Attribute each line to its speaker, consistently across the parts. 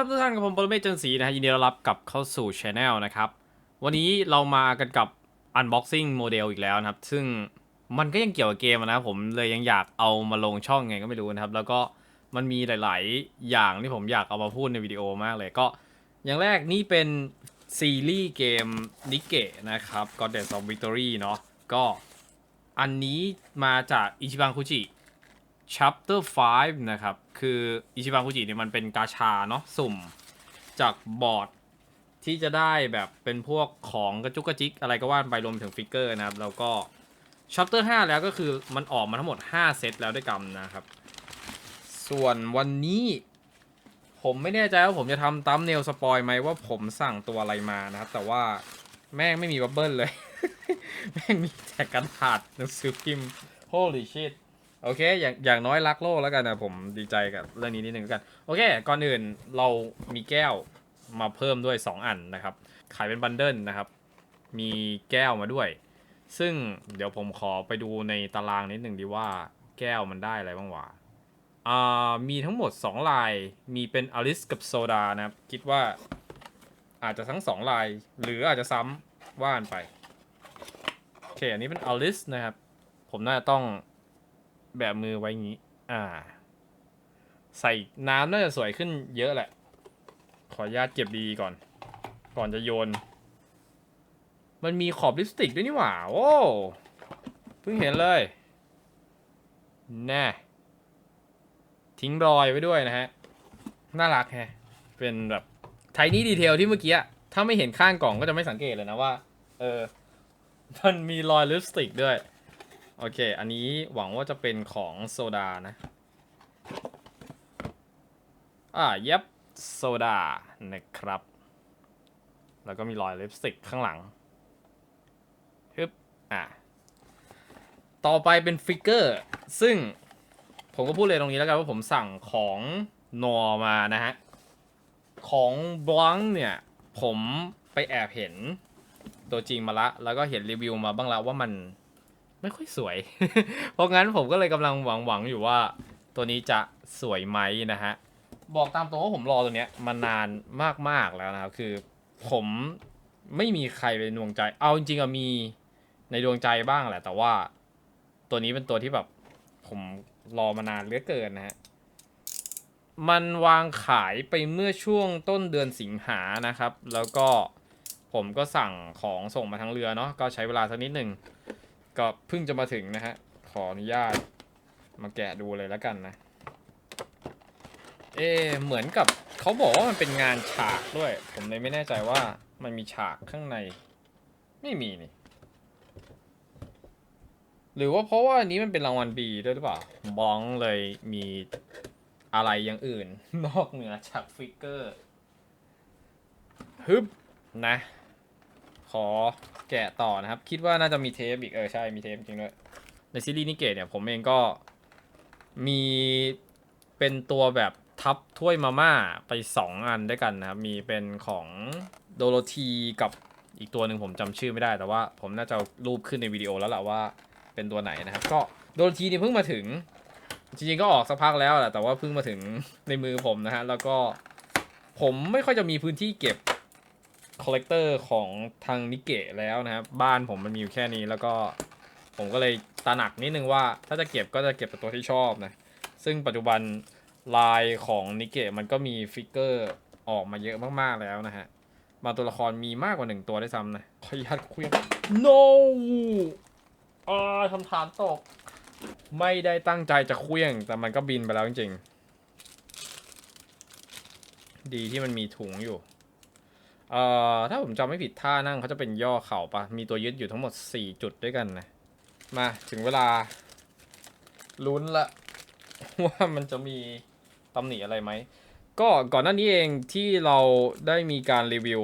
Speaker 1: ครับทุกท่านกับผมปรเมศจันทร์ศรีนะฮะยินดีต้อนรับกลับเข้าสู่ช anel นะครับ วันนี้เรามากันกับ unboxing โมเดลอีกแล้วนะครับ ซึ่งมันก็ยังเกี่ยวกับเกมนะผมเลยยังอยากเอามาลงช่องไงก็ไม่รู้นะครับ แล้วก็มันมีหลาย ๆ อย่างที่ผมอยากเอามาพูดในวิดีโอมากเลยก็ อย่างแรกนี่เป็นซีรีส์เกมนิเกะนะครับ Goddess of Victory เนาะก็อันนี้มาจากอิชิบังคุจิ chapter 5 นะครับ คืออิชิบังคุจิเนี่ยมันเป็นกาชาเนาะสุ่มจากบอร์ดที่จะได้แบบเป็นพวกของกระจุกกระจิกอะไรก็ว่าไปรวมถึงฟิกเกอร์นะครับ แล้วก็ chapter 5แล้วก็คือมันออกมาทั้งหมด 5 เซตแล้วด้วยกันนะครับ ส่วนวันนี้ ผมไม่แน่ใจว่าผมจะทำตัมเนลสปอยไหมว่าผมสั่งตัวอะไรมานะครับ แต่ว่าแม่งไม่มีบับเบิลเลย แม่งมีแต่กระดาษหนังสือพิมพ์ holy shit โอเค อย่างอย่างน้อยรักโลกแล้วกันนะผมดีใจกับเรื่องนี้นิดนึงแล้วกัน โอเค ก่อนอื่นเรามีแก้วมาเพิ่มด้วย 2 อันนะครับ ขายเป็นบันเดิลนะครับ มีแก้วมาด้วย ซึ่งเดี๋ยวผมขอไปดูในตารางนิดหนึ่งดีว่าแก้วมันได้อะไรบ้างวะอ่ามีทั้งหมด 2 ลาย มีเป็นอลิสกับโซดานะครับ คิดว่าอาจจะทั้ง 2 ลาย หรืออาจจะซ้ำว่านไป โอเค อันนี้เป็นอลิสนะครับ ผมน่าจะต้อง แบบมือไว้งี้ อ่า ใส่น้ำน่าจะสวยขึ้นเยอะแหละ ขออนุญาตเก็บดีก่อน ก่อนจะโยน มันมีขอบลิปสติกด้วยนี่หว่า โอ้เพิ่งเห็นเลย แน่ ทิ้งรอยไว้ด้วยนะฮะ น่ารักแฮะ เป็นแบบไทนี่ดีเทลที่เมื่อกี้ ถ้าไม่เห็นข้างกล่องก็จะไม่สังเกตเลยนะว่า เออ มันมีรอยลิปสติกด้วย โอเค อันนี้หวังว่าจะเป็นของโซดานะ อ่า เย็บโซดานะครับ แล้วก็มีรอยลิปสติกข้างหลังฮึบอ่าต่อไปเป็นฟิกเกอร์ ซึ่งผมก็พูดเลยตรงนี้แล้วกันว่าผมสั่งของนอมานะฮะ ของบลังเนี่ย ผมไปแอบเห็นตัวจริงมาละ แล้วก็เห็นรีวิวมาบ้างแล้วว่ามัน ไม่ค่อยสวย เพราะงั้นผมก็เลยกำลังหวังหวังอยู่ว่า ตัวนี้จะสวยไหมนะฮะ บอกตามตรงว่าผมรอตัวเนี้ยมานานมากๆแล้วนะครับ คือผมไม่มีใครเป็นดวงใจ เอาจริงๆอะมีในดวงใจบ้างแหละ แต่ว่าตัวนี้เป็นตัวที่แบบผมรอมานานเหลือเกินนะฮะ มันวางขายไปเมื่อช่วงต้นเดือนสิงหานะครับ แล้วก็ผมก็สั่งของส่งมาทางเรือเนาะ ก็ใช้เวลาสักนิดหนึ่ง ก็เพิ่งจะมาถึงนะฮะ ขออนุญาตมาแกะดูเลยแล้วกันนะ เอเหมือนกับเขาบอกว่ามันเป็นงานฉากด้วย ผมเลยไม่แน่ใจว่ามันมีฉากข้างใน ไม่มีนี่ หรือว่าเพราะว่าอันนี้มันเป็นรางวัลบีด้วยหรือเปล่าบองเลยมีอะไรอย่างอื่น นอกเหนือจากฟิกเกอร์ฮึบนะ ขอแกะต่อนะครับ คิดว่าน่าจะมีเทปอีกเออใช่มีเทปจริงด้วยในซีรีส์นิเกตเนี่ยผมเองก็มีเป็นตัวแบบทับถ้วยมาม่าไป 2 อันด้วยกันนะครับ มีเป็นของโดโรธีกับอีกตัวหนึ่งผมจำชื่อไม่ได้แต่ว่าผมน่าจะรูปขึ้นในวิดีโอแล้วแหละว่าเป็นตัวไหนนะครับ ก็โดนทีนี่เพิ่งมาถึง จริงๆก็ออกสักพักแล้วแหละแต่ว่าเพิ่งมาถึงในมือผมนะฮะแล้วก็ผมไม่ค่อยจะมีพื้นที่เก็บ คอลเลกเตอร์ของทางนิเกะแล้วนะครับ บ้านผมมันมีอยู่แค่นี้แล้วก็ผมก็เลยตระหนักนิดนึงว่า ถ้าจะเก็บก็จะเก็บแต่ตัวที่ชอบนะ ซึ่งปัจจุบันลายของนิเกะมันก็มีฟิกเกอร์ออกมาเยอะมากๆแล้วนะฮะบางตัวละครมีมากกว่าหนึ่งตัวได้วยซ้ำนะ ขออนุญาตคุย no อ่าทำฐานตก ไม่ได้ตั้งใจจะเคลี้ยง แต่มันก็บินไปแล้วจริงๆ ดีที่มันมีถุงอยู่ เอ่อถ้าผมจำไม่ผิดท่านั่งเขาจะเป็นย่อเข่าปะมีตัวยึดอยู่ทั้งหมด 4 จุดด้วยกันนะ มาถึงเวลาลุ้นละ ว่ามันจะมีตำหนิอะไรไหม ก็ก่อนหน้านี้เองที่เราได้มีการรีวิว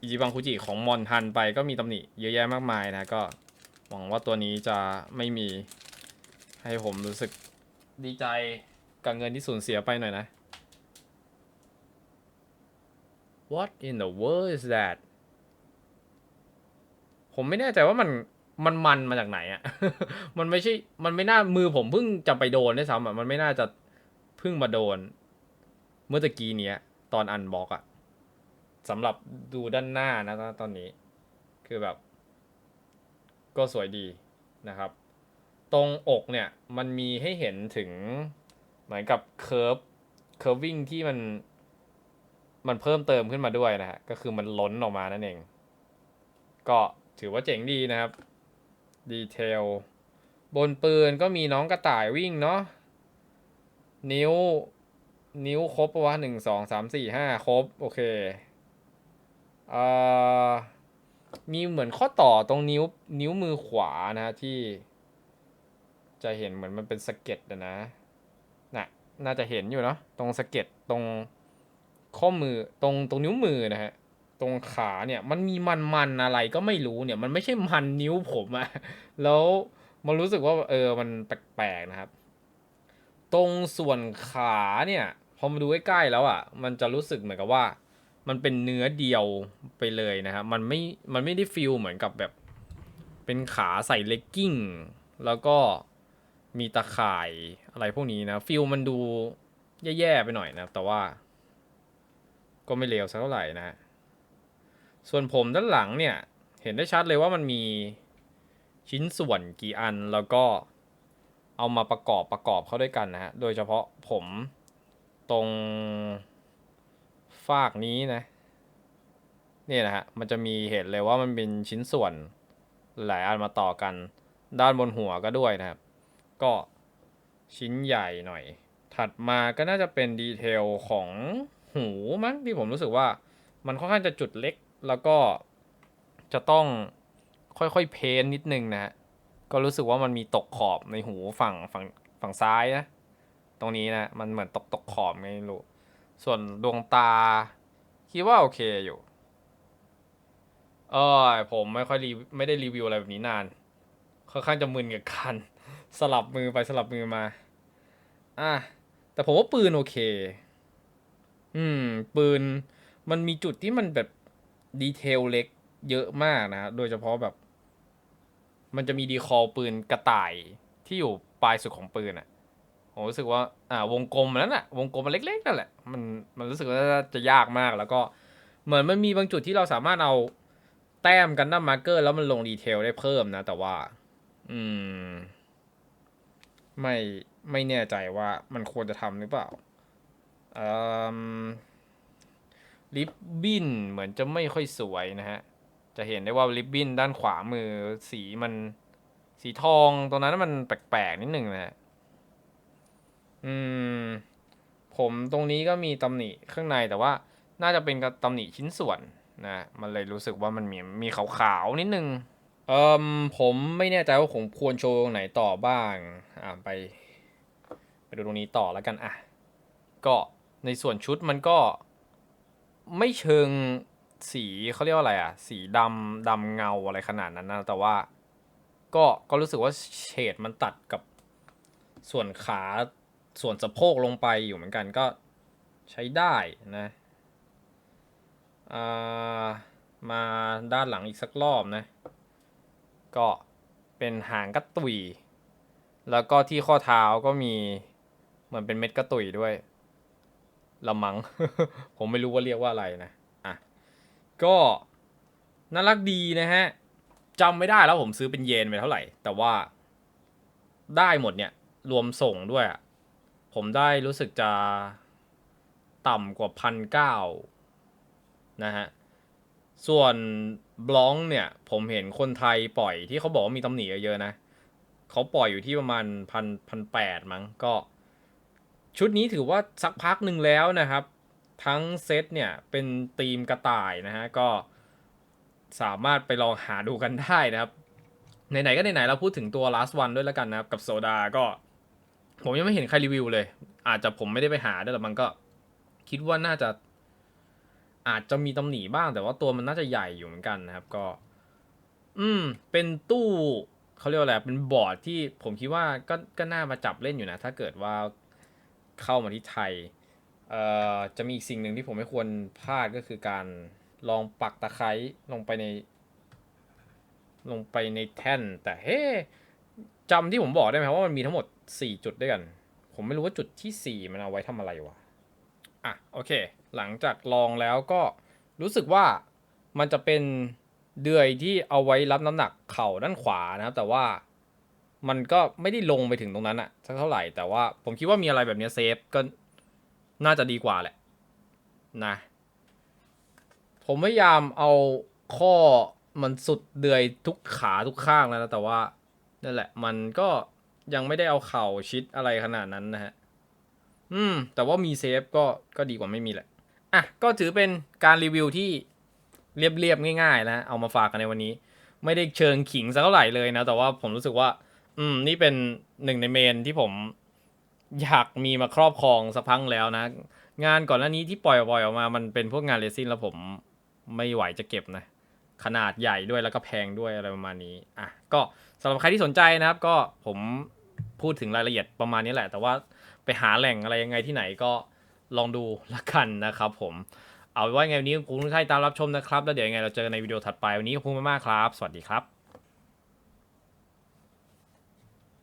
Speaker 1: อิจิบังคุจิของมอนทันไปก็มีตำหนิเยอะแยะมากมายนะ ก็หวังว่าตัวนี้จะไม่มีให้ผมรู้สึกดีใจกับเงินที่สูญเสียไปหน่อยนะ What in the world is that ผมไม่แน่ใจว่ามันมันมันมาจากไหนอะมันไม่ใช่ มันไม่น่ามือผมเพิ่งจะไปโดนด้วยซ้ำอะมันไม่น่าจะเพิ่งมาโดน เมื่อตะกี้เนี้ย ตอนอันบล็อกอะสำหรับดูด้านหน้านะตอนตอนนี้ คือแบบ ก็สวยดีนะครับ ตรงอกเนี่ย มันมีให้เห็นถึงเหมือนกับเคิร์ฟเคิร์ฟวิ่งที่มัน มันเพิ่มเติมขึ้นมาด้วยนะฮะก็คือมันล้นออกมานั่นเอง ก็ถือว่าเจ๋งดีนะครับดีเทลบนปืนก็มีน้องกระต่ายวิ่งเนาะนิ้ว นิ้วครบปะวะหนึ่งสองสามสี่ห้าครบ โอเคเอ่อมีเหมือนข้อต่อตรงนิ้ว นิ้วมือขวานะฮะที่ จะเห็นเหมือนมันเป็นสะเก็ดนะน่ะน่าจะเห็นอยู่เนาะตรงสะเก็ดตรง ข้อมือตรงตรงนิ้วมือนะฮะตรงขาเนี่ยมันมีมันมันอะไรก็ไม่รู้เนี่ย มันไม่ใช่มันนิ้วผมอะแล้วมันรู้สึกว่าเออมันแปลกๆนะครับ ตรงส่วนขาเนี่ยพอมาดูใกล้ๆแล้วอะมันจะรู้สึกเหมือนกับว่า มันเป็นเนื้อเดียวไปเลยนะครับมันไม่มันไม่ได้ฟีลเหมือนกับแบบเป็นขาใส่เลกกิ้งแล้วก็มีตะข่ายอะไรพวกนี้นะฟีลมันดูแย่ๆไปหน่อยนะแต่ว่า ก็ไม่เลวสักเท่าไหร่นะส่วนผมด้านหลังเนี่ย เห็นได้ชัดเลยว่ามันมีชิ้นส่วนกี่อันแล้วก็เอามาประกอบประกอบเข้าด้วยกันนะฮะ โดยเฉพาะผมตรงฟากนี้นะนี่นะฮะ มันจะมีเห็นเลยว่ามันเป็นชิ้นส่วนหลายอันมาต่อกัน ด้านบนหัวก็ด้วยนะครับ ก็ชิ้นใหญ่หน่อย ถัดมาก็น่าจะเป็นดีเทลของ หูมั้งที่ผมรู้สึกว่า มันค่อนข้างจะจุดเล็ก แล้วก็จะต้องค่อยๆ เพ้นนิดนึงนะฮะก็รู้สึกว่ามันมีตกขอบในหูฝั่งฝั่งฝั่งซ้ายนะ ตรงนี้นะ มันเหมือนตกตกขอบไม่รู้ ส่วนดวงตา คิดว่าโอเคอยู่ เออผมไม่ค่อยรีไม่ได้รีวิวอะไรแบบนี้นาน ค่อนข้างจะมึนกับการสลับมือไปสลับมือมา อะ แต่ผมว่าปืนโอเค อืม ปืนมันมีจุดที่มันแบบดีเทลเล็กเยอะมากนะ โดยเฉพาะแบบ มันจะมีดีคอลปืนกระต่ายที่อยู่ปลายสุดของปืนอะผมรู้สึกว่า อ่าวงกลมนั้นอะวงกลมมันเล็กๆนั่นแหละ มันมันรู้สึกว่าจะยากมากแล้วก็เหมือนมันมีบางจุดที่เราสามารถเอาแต้มกันดั้มมาร์เกอร์ แล้วมันลงดีเทลได้เพิ่มนะ แต่ว่า อืม ไม่ไม่แน่ใจว่ามันควรจะทำหรือเปล่า ลิปบินเหมือนจะไม่ค่อยสวยนะฮะ จะเห็นได้ว่าลิปบินด้านขวามือสีมันสีทองตรงนั้นมันแปลกๆนิดหนึ่งนะฮะ อืม ผมตรงนี้ก็มีตำหนิข้างในแต่ว่าน่าจะเป็นตำหนิชิ้นส่วนนะ มันเลยรู้สึกว่ามันมีมีขาวๆนิดนึง เอ่มผมไม่แน่ใจว่าผมควรโชว์ตรงไหนต่อบ้าง อ่าไป ไปดูตรงนี้ต่อแล้วกันอะ ก็ ในส่วนชุดมันก็ไม่เชิงสีเขาเรียกว่าอะไรอะสีดำดำเงาอะไรขนาดนั้นนะแต่ว่าก็ก็รู้สึกว่าเฉดมันตัดกับส่วนขาส่วนสะโพกลงไปอยู่เหมือนกันก็ใช้ได้นะามาด้านหลังอีกสักรอบนะ ก็เป็นหางกระตุย แล้วก็ที่ข้อเท้าก็มีเหมือนเป็นเม็ดกระตุยด้วย ละมัง ผมไม่รู้ว่าเรียกว่าอะไรนะอะก็น่ารักดีนะฮะจำไม่ได้แล้วผมซื้อเป็นเยนไปเท่าไหร่ แต่ว่าได้หมดเนี่ยรวมส่งด้วย ผมได้รู้สึกจะต่ำกว่าพันเก้านะฮะ ส่วนบล็องเนี่ย ผมเห็นคนไทยปล่อยที่เขาบอกว่ามีตำหนิเยอะๆนะ เขาปล่อยอยู่ที่ประมาณพันพันแปดมั้งก็ ชุดนี้ถือว่าสักพักหนึ่งแล้วนะครับ ทั้งเซตเนี่ยเป็นธีมกระต่ายนะฮะก็สามารถไปลองหาดูกันได้นะครับไหนๆก็ไหนๆเราพูดถึงตัว last one ด้วยแล้วกันนะครับ กับโซดาก็ ผมยังไม่เห็นใครรีวิวเลย อาจจะผมไม่ได้ไปหาด้วยแต่มันก็คิดว่าน่าจะ อาจจะมีตำหนิบ้าง แต่ว่าตัวมันน่าจะใหญ่อยู่เหมือนกันนะครับ ก็ อืม เป็นตู้เขาเรียกว่าอะไรเป็นบอร์ดที่ผมคิดว่าก็ก็น่ามาจับเล่นอยู่นะ ถ้าเกิดว่า เข้ามาที่ไทยเอ่อจะมีอีกสิ่งหนึ่งที่ผมไม่ควรพลาดก็คือการลองปักตะไคร้ลงไปใน ลงไปในแท่น แต่เฮ้จำที่ผมบอกได้ไหมครับว่ามันมีทั้งหมด 4 จุดด้วยกัน ผมไม่รู้ว่าจุดที่ 4 มันเอาไว้ทำอะไรวะอะโอเค หลังจากลองแล้วก็รู้สึกว่ามันจะเป็นเดือยที่เอาไว้รับน้ำหนักเข่าด้านขวานะครับ แต่ว่า มันก็ไม่ได้ลงไปถึงตรงนั้นอะสักเท่าไหร่แต่ว่าผมคิดว่ามีอะไรแบบนี้เซฟก็น่าจะดีกว่าแหละนะผมพยายามเอาข้อมันสุดเดือยทุกขาทุกข้างแล้วนะแต่ว่านั่นแหละ มันก็ยังไม่ได้เอาเข่าชิดอะไรขนาดนั้นนะฮะอืม แต่ว่ามีเซฟก็ก็ดีกว่าไม่มีแหละอะก็ถือเป็นการรีวิวที่เรียบๆง่ายๆนะเอามาฝากกันในวันนี้ ไม่ได้เชิงขิงสักเท่าไหร่เลยนะ แต่ว่าผมรู้สึกว่า อืม นี่เป็นหนึ่งในเมนที่ผมอยากมีมาครอบครองสักพักแล้วนะ งานก่อนหน้านี้ที่ปล่อยออกมา มันเป็นพวกงานเรซินแล้วผมไม่ไหวจะเก็บนะ ขนาดใหญ่ด้วยแล้วก็แพงด้วยอะไรประมาณนี้ อะ ก็สำหรับใครที่สนใจนะครับ ก็ผมพูดถึงรายละเอียดประมาณนี้แหละ แต่ว่าไปหาแหล่งอะไรยังไงที่ไหนก็ลองดูละกันนะครับผมเอาไว้ไงวันนี้คุณทุกท่านตามรับชมนะครับ แล้วเดี๋ยวยังไงเราเจอกันในวิดีโอถัดไป วันนี้ขอบคุณมากๆครับ สวัสดีครับ